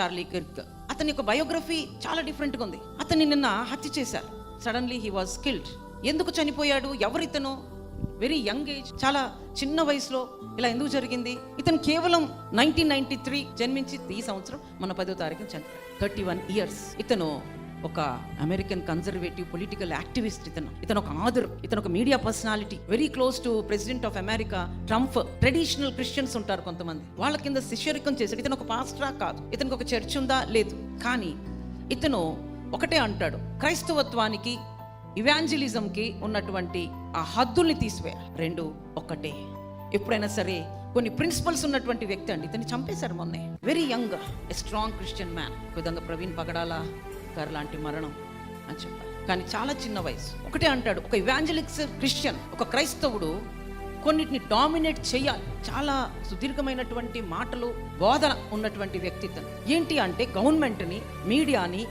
Charlie Kirk అతని యొక్క biography చాలా డిఫరెంట్గా ఉంది. అతన్ని నిన్న హత్య చేశారు. సడన్లీ హీ వాజ్ కిల్డ్ ఎందుకు చనిపోయాడు? ఎవరితను? వెరీ యంగ్ ఏజ్ చాలా చిన్న వయసులో ఇలా ఎందుకు జరిగింది? ఇతను కేవలం నైన్టీన్ నైన్టీ త్రీ జన్మించి ఈ సంవత్సరం మన పదో తారీఖు చనిపోయాడు. థర్టీ వన్ ఇయర్స్ ఇతను ఒక అమెరికన్ కన్జర్వేటివ్ పొలిటికల్ యాక్టివిస్ట్ ఇతను. ఇతను ఒక ఆదర్ ఇతను ఒక media personality. Very close to president of America Trump traditional Christians ఉంటారు కొంతమంది. వాళ్ళ కింద శిష్యరికం చేశాడు. ఇతను ఒక పాస్టరా కాదు. ఇతనికి ఒక చర్చ్ ఉందా? లేదు. కానీ ఇతను ఒకటే అంటాడు. క్రైస్తవత్వానికి ఇవాంజలిజంకి ఉన్నటువంటి ఆ హద్దుల్ని తీసివేయాలి. రెండు ఒక్కటే ఎప్పుడైనా సరే కొన్ని ప్రిన్సిపల్స్ ఉన్నటువంటి వ్యక్తి అండి. ఇతన్ని చంపేశారు మొన్నే. Very young a strong Christian man విధంగా ప్రవీణ్ పగడాల? గారు లాంటి మరణం అని చెప్పారు కానీ చాలా చిన్న వయసు. ఒకటే అంటాడు ఒక ఇవాంజలిక్స్ క్రిస్టియన్ ఒక క్రైస్తవుడు కొన్నిటిని డామినేట్ చేయాలి. చాలా సుదీర్ఘమైనటువంటి మాటలు బోధన ఉన్నటువంటి వ్యక్తిత్వం ఏంటి అంటే గవర్నమెంట్ని మీడియాని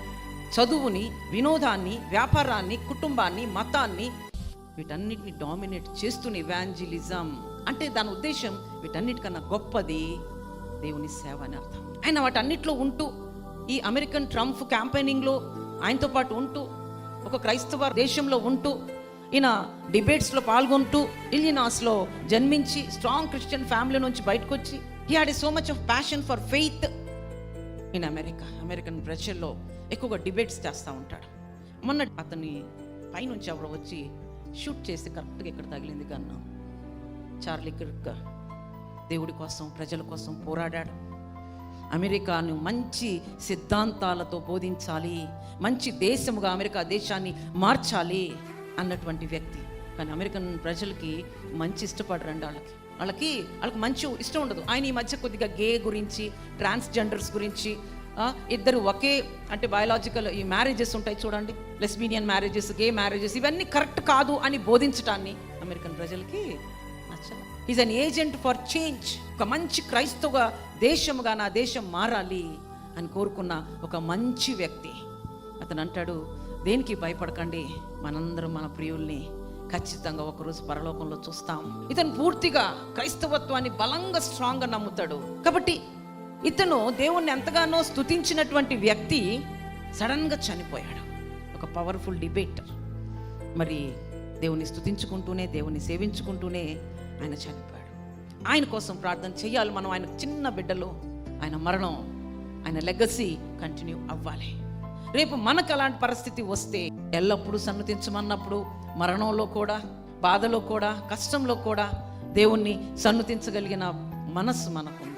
చదువుని వినోదాన్ని వ్యాపారాన్ని కుటుంబాన్ని మతాన్ని వీటన్నిటిని డామినేట్ చేస్తున్న ఇవాంజలిజం అంటే దాని ఉద్దేశం వీటన్నిటికన్నా గొప్పది దేవుని సేవ అని అర్థం. ఆయన వాటన్నిటిలో ఉంటూ ఈ అమెరికన్ ట్రంప్ క్యాంపెయినింగ్లో ఆయనతో పాటు ఉంటూ ఒక క్రైస్తవ దేశంలో ఉంటూ ఈయన డిబేట్స్లో పాల్గొంటూ ఇలినాస్లో జన్మించి స్ట్రాంగ్ క్రిస్టియన్ ఫ్యామిలీ నుంచి బయటకు వచ్చి he had so much of passion for faith in America American ప్రజల్లో ఎక్కువగా డిబేట్స్ చేస్తూ ఉంటాడు. మొన్న అతని పైనుంచి ఎవరు వచ్చి షూట్ చేసి కరెక్ట్గా ఇక్కడ తగిలింది కన్నా చార్లీ కిర్క్ దేవుడి కోసం ప్రజల కోసం పోరాడాడు. అమెరికాను మంచి సిద్ధాంతాలతో బోధించాలి. మంచి దేశముగా అమెరికా దేశాన్ని మార్చాలి అన్నటువంటి వ్యక్తి. కానీ అమెరికన్ ప్రజలకి మంచి ఇష్టపడరండి వాళ్ళకి వాళ్ళకి వాళ్ళకి మంచి ఇష్టం ఉండదు. ఆయన ఈ మధ్య కొద్దిగా గే గురించి ట్రాన్స్జెండర్స్ గురించి ఇద్దరు ఒకే అంటే బయాలజికల్ ఈ మ్యారేజెస్ ఉంటాయి చూడండి. లెస్బీనియన్ మ్యారేజెస్ గే మ్యారేజెస్ ఇవన్నీ కరెక్ట్ కాదు అని బోధించటాన్ని అమెరికన్ ప్రజలకి నచ్చదు is an agent for change ఒక మంచి క్రైస్తవ దేశముగా నా దేశం మారాలి అని కోరుకున్న ఒక మంచి వ్యక్తి. అతను అంటాడు దేనికి భయపడకండి మనందరం మన ప్రియుల్ని ఖచ్చితంగా ఒకరోజు పరలోకంలో చూస్తాం. ఇతను పూర్తిగా క్రైస్తవత్వాన్ని బలంగా స్ట్రాంగ్గా నమ్ముతాడు. కాబట్టి ఇతను దేవుణ్ణి ఎంతగానో స్థుతించినటువంటి వ్యక్తి సడన్గా చనిపోయాడు. ఒక పవర్ఫుల్ డిబేటర్ మరి దేవుని స్థుతించుకుంటూనే దేవుని సేవించుకుంటూనే ఆయన చనిపోయాడు. ఆయన కోసం ప్రార్థన చేయాలి. మనం ఆయన చిన్న బిడ్డలో ఆయన మరణం ఆయన లెగసీ కంటిన్యూ అవ్వాలి. రేపు మనకు అలాంటి పరిస్థితి వస్తే ఎల్లప్పుడూ సన్నతించమన్నప్పుడు మరణంలో కూడా బాధలో కూడా కష్టంలో కూడా దేవుణ్ణి సన్నుతించగలిగిన మనస్సు మనకు